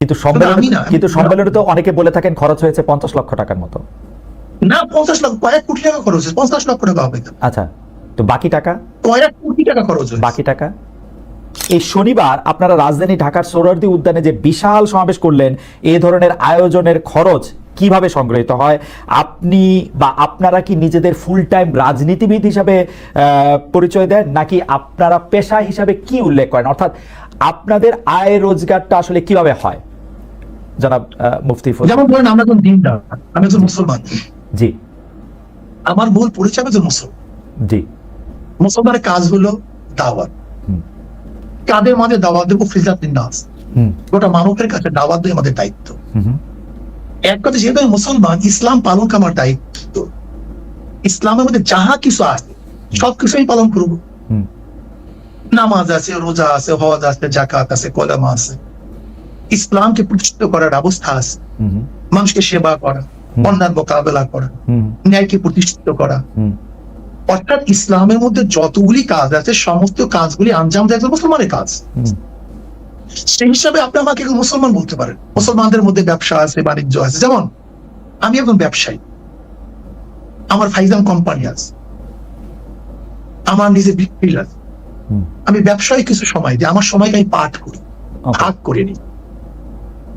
কিন্তু সম্মেলনে কিন্তু সম্মেলনে তো অনেকে বলে থাকেন খরচ হয়েছে পঞ্চাশ লক্ষ টাকার মতো। না পঞ্চাশ লক্ষ কয়েক কোটি টাকা খরচ হয়েছে পঞ্চাশ লক্ষ টাকা হবে। আচ্ছা তো বাকি টাকা? কয়েক কোটি টাকা খরচ হয়েছে। বাকি টাকা? এই শনিবার আপনারা রাজধানী ঢাকার সোহরাওয়ার্দী উদ্যানে যে বিশাল সমাবেশ করলেন এই ধরনের আয়োজনের খরচ কীভাবে সংগৃহীত হয়? আপনি বা আপনারা কি নিজেদের ফুল টাইম রাজনীতিবিদ হিসাবে আহ, পরিচয় দেন? নাকি আপনারা পেশা হিসাবে কি উল্লেখ করেন? অর্থাৎ আপনাদের আয় রোজগারটা আসলে কীভাবে হয়? জনাব মুফতি ফজল। যেমন বলেন আমরা একজন দিনদার আমি একজন মুসলমান। জি। আমার মূল পরিচয় আমি একজন মুসলমান। জি। মুসলমানের কাজ হলো দাওয়াত। কাদের মাঝে দাওয়াত দেবো ফিজাত নাস গোটা মানবের কাছে দাওয়াত দেওয়া আমাদের দায়িত্ব। এক কথা যেহেতু মুসলমান ইসলাম পালন করা আমার দায়িত্ব। ইসলামের মধ্যে যাহা কিছু আছে সবকিছু আমি পালন করব। হুম। নামাজ আছে রোজা আছে হজ আছে জাকাত আছে কলামা আছে। ইসলামকে প্রতিষ্ঠিত করার ব্যবস্থা আছে। মানুষকে সেবা করা অন্যান্য মোকাবেলা করা ন্যায়কে প্রতিষ্ঠিত করা। অর্থাৎ ইসলামের মধ্যে যতগুলি কাজ আছে সমস্ত কাজগুলি আঞ্জাম দেয় মুসলমানের কাজ। সেই হিসাবে আপনি আমাকে মুসলমান বলতে পারেন। মুসলমানদের মধ্যে ব্যবসা আছে বাণিজ্য আছে। যেমন আমি একজন ব্যবসায়ী। আমার ফাইজাম কোম্পানি আছে। আমার নিজে বিক্রি আছে। আমি ব্যবসায় কিছু সময় দিই। আমার সময়কে আমি পাঠ করি। ভাগ করে নিই।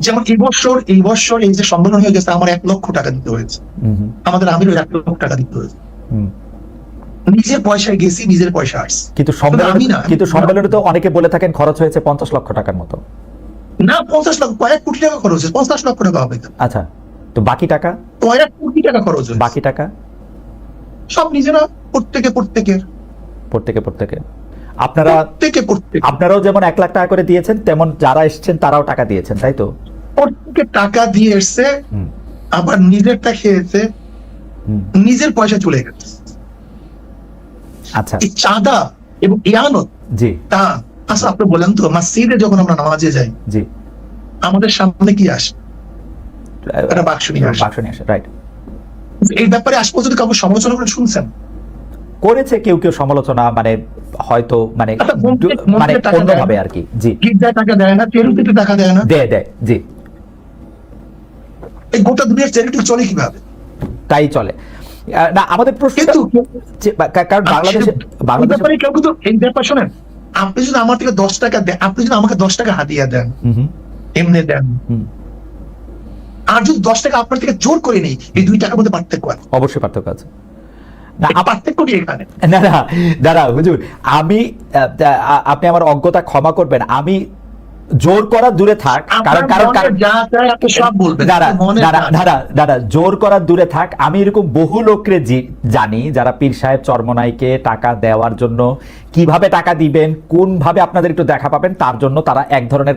যেমন এই বছর এই বছর এই যে সম্মেলন হয়ে গেছে আমার এক লক্ষ টাকা দিতে হয়েছে। আমাদের আমিরও এক লক্ষ টাকা দিতে হয়েছে। নিজের পয়সায় গেছি নিজের পয়সা আসছে। কিন্তু। কিন্তু সম্মেলনে তো অনেকে বলে থাকেন খরচ হয়েছে পঞ্চাশ লক্ষ টাকার মতো। না পঞ্চাশ লক্ষ কয়েক কোটি টাকা খরচ হয়েছে পঞ্চাশ লক্ষ টাকা হবে আচ্ছা তো বাকি টাকা? কয়েক কোটি টাকা খরচ হয়েছে। বাকি টাকা? সব নিজেরা প্রত্যেকে প্রত্যেকের। প্রত্যেকে প্রত্যেকে। আপনারা আপনারাও যেমন এক লাখ টাকা করে দিয়েছেন তেমন যারা এসছেন তারাও টাকা দিয়েছেন তাই তো? প্রত্যেকে টাকা দিয়ে এসছে আবার নিজেরটা খেয়েছে নিজের পয়সা চলে গেছে। আচ্ছা। এই চাঁদা এবং ইয়ানত জি। তা আচ্ছা আপনি বলেন তো মসজিদে যখন আমরা নামাজে যাই জি। আমাদের সামনে কি আসে? একটা বাক্স নিয়ে আসে। বাক্স নিয়ে আসে রাইট এই ব্যাপারে আজ পর্যন্ত কাউকে সমালোচনা করে শুনছেন। করেছে কেউ কেউ সমালোচনা মানে হয়তো মানে আচ্ছা, মানে অন্যভাবে আর কি জি। টাকা দেয় না চেরুতিতে টাকা দেয় না। দেয় দেয় জি। এই গোটা দুনিয়ার চ্যারিটি চলে কীভাবে? তাই চলে। না আমাদের প্রশ্ন কিন্তু কারণ বাংলাদেশে বাংলাদেশে কেউ কিন্তু এই ব্যাপার শোনেন। আপনি যদি আমার থেকে দশ টাকা দেন আপনি যদি আমাকে দশ টাকা হাতিয়ে দেন এমনি দেন হুম, আর যদি দশ টাকা আপনার থেকে জোর করে নেই এই দুই টাকার মধ্যে পার্থক্য আছে? অবশ্যই পার্থক্য আছে। না না হুজুর আমি আপনি আমার অজ্ঞতা ক্ষমা করবেন। আমি জোর করা দূরে থাক কারণ কারণ দাদা দাদা দাদা জোর করা দূরে থাক। আমি এরকম বহু লোকরে জানি যারা পীর সাহেব চরমনাইকে টাকা দেওয়ার জন্য কীভাবে টাকা দিবেন কোন ভাবে আপনাদের একটু দেখা পাবেন তার জন্য তারা এক ধরনের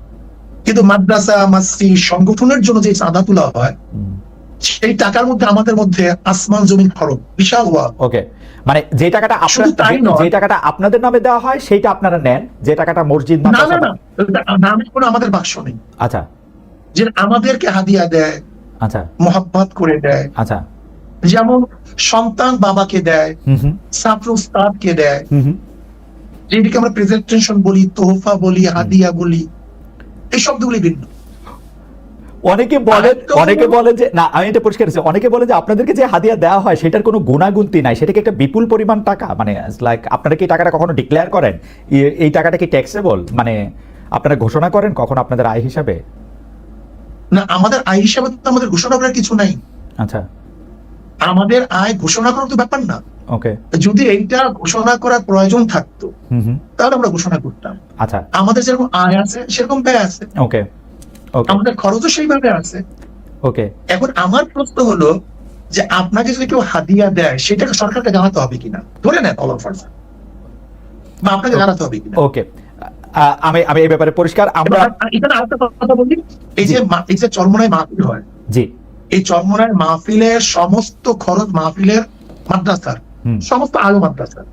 কিন্তু মাদ্রাসা মাসজিদ সংগঠনের জন্য যে চাঁদা তোলা হয় সেই টাকার মধ্যে আমাদের মধ্যে আসমান জমিন খরচ বিশাল ওয়া ওকে মানে যে টাকাটা আপনার যে- টাকাটা আপনাদের নামে দেওয়া হয় সেইটা আপনারা নেন যে টাকাটা মসজিদ না না না নামে কোনো আমাদের বাক্স নেই। আচ্ছা। যে আমাদেরকে হাদিয়া দেয় আচ্ছা। মোহাব্বত করে দেয়। আচ্ছা। যেমন সন্তান বাবাকে দেয় ছাত্র উস্তাদকে দেয়। যেটিকে আমরা প্রেজেন্টেশন বলি তোহফা বলি হাদিয়া বলি এই শব্দগুলি ভিন্ন। অনেকে বলেন অনেকে বলেন যে না আমি এটা পরিষ্কার করছি। অনেকে বলেন যে আপনাদেরকে যে হাদিয়া দেওয়া হয় সেটার কোনো গুণাগুন্তি নাই। সেটাকে একটা বিপুল পরিমাণ টাকা? মানে লাইক আপনারা কি টাকাটা কখনো ডিক্লেয়ার করেন? এই টাকাটা কি ট্যাক্সেবল মানে আপনারা ঘোষণা করেন কখন আপনাদের আয় হিসাবে? না আমাদের আয় হিসাবে তো আমাদের ঘোষণা করার কিছু নাই। আচ্ছা। আমাদের আয় ঘোষণা করার তো ব্যাপার না। ওকে যদি এইটা ঘোষণা করার প্রয়োজন থাকতো হুম হুম। তাহলে আমরা ঘোষণা করতাম। আচ্ছা। আমাদের যেরকম আয় আছে সেরকম ব্যয় আছে। ওকে ওকে। আমাদের খরচও সেইভাবে আছে। ওকে। এখন আমার প্রশ্ন হলো যে আপনাকে যদি কেউ হাদিয়া দেয় সেটাকে সরকারকে জানাতে হবে কিনা? ধরে নেন অল অফার বা আপনাকে জানাতে হবে কিনা? ওকে। আমি আমি এই ব্যাপারে পরিষ্কার আমরা এখানে আরেকটা কথা বলি। এই যে এই যে চরমনায় মাহফিল হয় জি। এই চরমনায় মাহফিলের সমস্ত খরচ মাহফিলের মাদ্রাসার সমস্ত আলো মাদ্রাসার।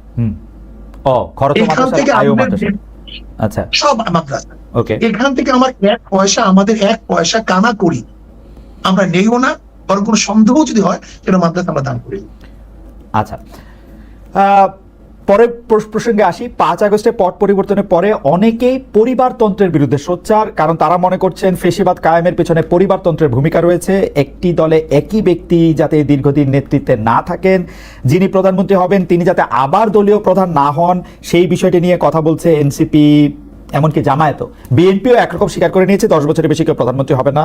ও খরচ মাদ্রাসা থেকে মাদ্রাসা আচ্ছা। সব মাদ্রাসা। ওকে। এখান থেকে আমার এক পয়সা আমাদের এক পয়সা কানা করি। আমরা নেইও না বরং কোনো সন্দেহ যদি হয় সেটা মাদ্রাসা আমরা দান করি। আচ্ছা। আহ, পরের প্রসঙ্গে আসি, পাঁচ আগস্টে পট পরিবর্তনের পরে অনেকেই পরিবারতন্ত্রের বিরুদ্ধে সোচ্চার, কারণ তারা মনে করছেন ফেসিবাদ কায়েমের পেছনে পরিবারতন্ত্রের ভূমিকা রয়েছে। একটি দলে একই ব্যক্তি যাতে দীর্ঘদিন নেতৃত্বে না থাকেন, যিনি প্রধানমন্ত্রী হবেন, তিনি যাতে আবার দলীয় প্রধান না হন, সেই বিষয়টি নিয়ে কথা বলছে এনসিপি, এমনকি জামায়াতও। বিএনপিও একরকম স্বীকার করে নিয়েছে, দশ বছরের বেশি কেউ প্রধানমন্ত্রী হবে না।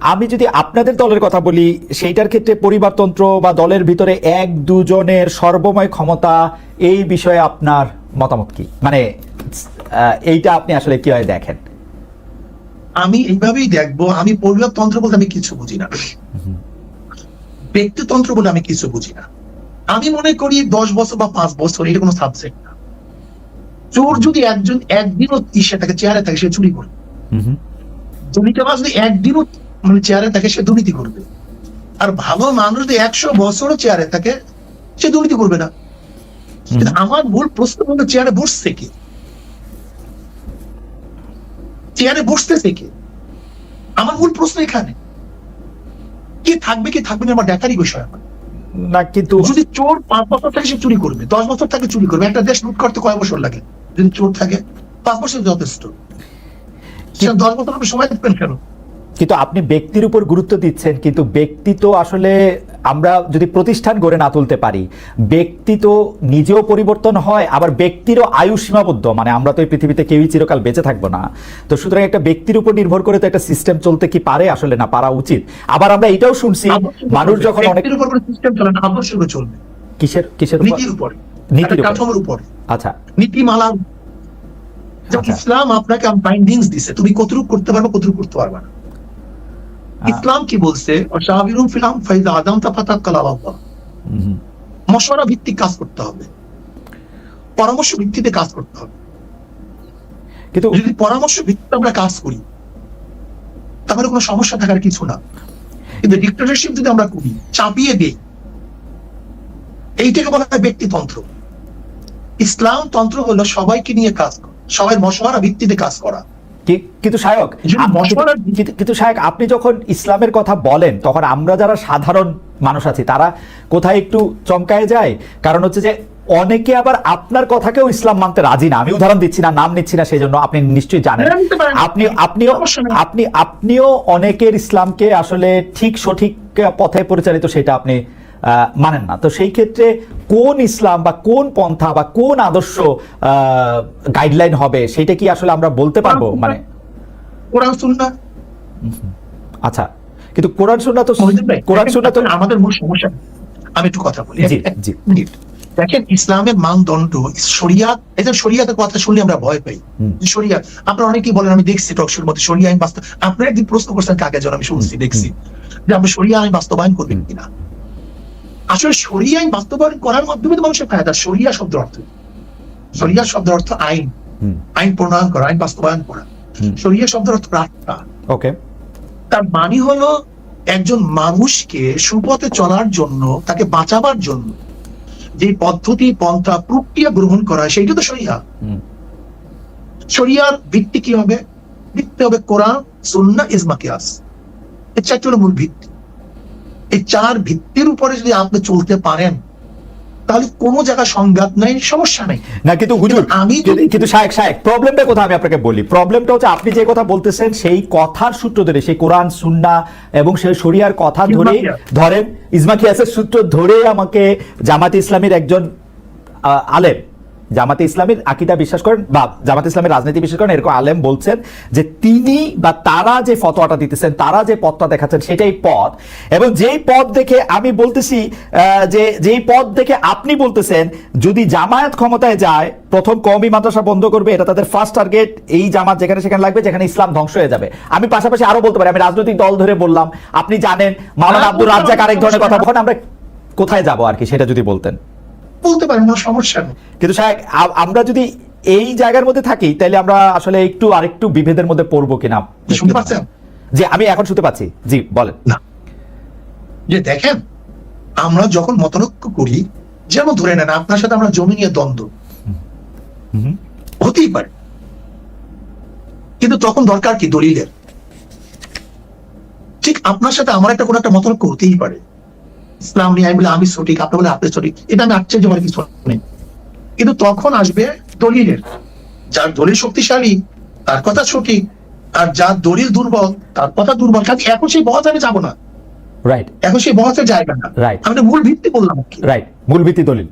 আমি যদি আপনাদের দলের কথা বলি সেইটার ক্ষেত্রে পরিবারতন্ত্র বা দলের ভিতরে এক দুজনের সর্বময় ক্ষমতা এই বিষয়ে আপনার মতামত কি? মানে এইটা আপনি আসলে কীভাবে দেখেন? আমি এইভাবেই দেখব আমি পরিবারতন্ত্র বলতে আমি কিছু বুঝি না। ব্যক্তিতন্ত্র বলে আমি কিছু বুঝি না। আমি মনে করি দশ বছর বা পাঁচ বছর এটা কোনো সাবজেক্ট না। চোর যদি একজন একদিনও ইসে থাকে চেয়ারে থাকে সে চুরি করে। দুর্নীতিবাজ যদি একদিনও মানে চেয়ারে থাকে সে দুর্নীতি করবে। আর ভালো মানুষ যদি একশো বছরও চেয়ারে থাকে সে দুর্নীতি করবে না। কিন্তু আমার মূল প্রশ্ন হলো চেয়ারে বসছে কে? চেয়ারে বসতেছে কে? আমার মূল প্রশ্ন এখানে। কে থাকবে কি থাকবে না আমার দেখারই বিষয় আমার। না কিন্তু যদি চোর পাঁচ বছর থাকে সে চুরি করবে দশ বছর থাকে চুরি করবে একটা দেশ লুট করতে কয় বছর লাগে? যদি চোর থাকে পাঁচ বছর যথেষ্ট। দশ বছর আপনি সময় দেবেন কেন? কিন্তু আপনি ব্যক্তির উপর গুরুত্ব দিচ্ছেন কিন্তু ব্যক্তি তো আসলে আমরা যদি প্রতিষ্ঠান গড়ে না তুলতে পারি ব্যক্তি তো নিজেও পরিবর্তন হয় আবার ব্যক্তিরও আয়ু সীমাবদ্ধ মানে আমরা তো এই পৃথিবীতে কেউই চিরকাল বেঁচে থাকব না। তো সুতরাং একটা ব্যক্তির উপর নির্ভর করে তো একটা সিস্টেম চলতে কি পারে আসলে না পারা উচিত? আবার আমরা এটাও শুনছি মানুষ যখন অনেক সিস্টেম চলে না উপর চলবে। কিসের কিসের উপর? নীতির উপরে নীতির উপর। আচ্ছা। নীতিমালা। আচ্ছা। ইসলাম আপনাকে বাইন্ডিংস দিছে তুমি কতটুকু করতে পারবে কতটুকু করতে পারবে না। ইসলাম কি বলছে? ফিলাম আদম মশওয়ারা ভিত্তিক কাজ করতে হবে। পরামর্শ ভিত্তিতে কাজ করতে হবে। কিন্তু যদি পরামর্শ ভিত্তিতে আমরা কাজ করি তাহলে কোনো সমস্যা থাকার কিছু না। কিন্তু ডিক্টেটরশিপ যদি আমরা করি চাপিয়ে দেই এইটাকে বলা হয় ব্যক্তিতন্ত্র। ইসলাম তন্ত্র হলো সবাইকে নিয়ে কাজ করা সবাই মশওয়ারা ভিত্তিতে কাজ করা। কিন্তু মশওয়ারা- কিন্তু- শায়ক আপনি যখন ইসলামের কথা বলেন তখন আমরা যারা সাধারণ মানুষ আছি তারা কোথায় একটু চমকায় যায়? কারণ হচ্ছে যে অনেকে আবার আপনার কথাকেও ইসলাম মানতে রাজি না। আমি উদাহরণ দিচ্ছি না নাম নিচ্ছি না সেই জন্য আপনি নিশ্চয়ই জানেন। আপনি আপনিও আপনি আপনিও অনেকের ইসলামকে আসলে ঠিক সঠিক পথে পরিচালিত সেটা আপনি মানেন না। তো সেই ক্ষেত্রে কোন ইসলাম বা কোন পন্থা বা কোন আদর্শ গাইডলাইন হবে সেটা কি আসলে আমরা বলতে পারব? মানে কোরআন সুন্নাহ। আচ্ছা। কিন্তু কোরআন সুন্নাহ তো কোরআন সুন্নাহ তো আমাদের মূল সমস্যা আমি একটু কথা বলি। জি, জি। দেখেন ইসলামের মানদণ্ড শরিয়াত এই যে শরিয়াতের কথা শুনলে আমরা ভয় পাই। হুম। যে শরিয়াত আপনারা অনেকেই বলেন আমি দেখছি টকশোর মধ্যে শরিয়া আইন বাস্তব আপনারা একদিন প্রশ্ন করছেন কাকে যেন আমি শুনছি দেখছি। যে আমরা শরিয়া আইন বাস্তবায়ন করবেন কিনা? আসলে আইন বাস্তবায়ন করার মাধ্যমে তো মানুষের ফায়দা। শরিয়া শব্দের অর্থ কি? শরিয়া শব্দের অর্থ আইন। আইন প্রণয়ন করা আইন বাস্তবায়ন করা। হুম। শরিয়া শব্দের অর্থ রাস্তা। ওকে। তার মানে হলো একজন মানুষকে সুপথে চলার জন্য তাকে বাঁচাবার জন্য যে পদ্ধতি পন্থা প্রক্রিয়া গ্রহণ করা সেইটা তো সরিয়া হুম, শরিয়ার ভিত্তি কি হবে? ভিত্তি হবে কোরআন সুন্না ইজমা কিয়াস। এই চারটি হলো মূল ভিত্তি। এই চার ভিত্তির উপরে যদি আপনি চলতে পারেন তাহলে কোনো জায়গায় সংঘাত নাই সমস্যা নেই। না কিন্তু হুজুর আমি কিন্তু- শায়েক শায়েক প্রবলেমটা কোথায় আমি আপনাকে বলি। প্রবলেমটা হচ্ছে আপনি যে কথা বলতেছেন সেই কথার সূত্র ধরে সেই কোরআন সুন্না এবং সেই শরিয়ার কথা ধরে ধরেন ইজমা কিয়াসের সূত্র ধরে আমাকে জামাতে ইসলামীর একজন আহ, আলেম জামাতে ইসলামের আকিদা বিশ্বাস করেন বা জামাতে ইসলামের রাজনীতি বিশ্বাস করেন, এরকম আলেম বলছেন যে তিনি বা তারা যে ফতোয়াটা দিতেছেন, তারা যে পথটা দেখাচ্ছেন সেটাই পথ। এবং যেই পথ দেখে আমি বলতেছি যে যেই পথ দেখে আপনি বলতেছেন, যদি জামায়াত ক্ষমতায় যায়, প্রথম কওমি মাদ্রাসা বন্ধ করবে, এটা তাদের ফার্স্ট টার্গেট এই জামাত যেখানে সেখানে লাগবে, যেখানে ইসলাম ধ্বংস হয়ে যাবে। আমি পাশাপাশি আরও বলতে পারি, আমি রাজনৈতিক দল ধরে বললাম, আপনি জানেন, মাওলানা আব্দুল রাজ্জাক আরেক ধরনের কথা বলেন, আমরা কোথায় যাব আর কি, সেটা যদি বলতেন। বলতে পারেন কোনো সমস্যা নেই। কিন্তু সাহেব আমরা যদি এই জায়গার মধ্যে থাকি তাহলে আমরা আসলে একটু আরেকটু বিভেদের মধ্যে পড়ব কিনা? শুনতে পাচ্ছেন? জি আমি এখন শুনতে পাচ্ছি। জি বলেন। না। যে দেখেন আমরা যখন মতনৈক্য করি যেমন ধরে নেন আপনার সাথে আমরা জমি নিয়ে দ্বন্দ্ব। হুম। হতেই পারে। কিন্তু তখন দরকার কি? দলিলের। ঠিক আপনার সাথে আমার একটা কোনো একটা মতনৈক্য হতেই পারে। ইসলাম নিয়ে আমি বলে আমি সঠিক আপনি বলে আপনি সঠিক। এটা আমি আশ্চর্য হওয়ার কিছু নেই। কিন্তু তখন আসবে দলিলের। যার দলিল শক্তিশালী তার কথা সঠিক আর যার দলিল দুর্বল তার কথা দুর্বল। কারণ এখন সেই বহাতে আমি যাব না। রাইট এখন সেই বহসের জায়গা না। রাইট আমি মূল ভিত্তি বললাম কি। রাইট মূল ভিত্তি দলিল।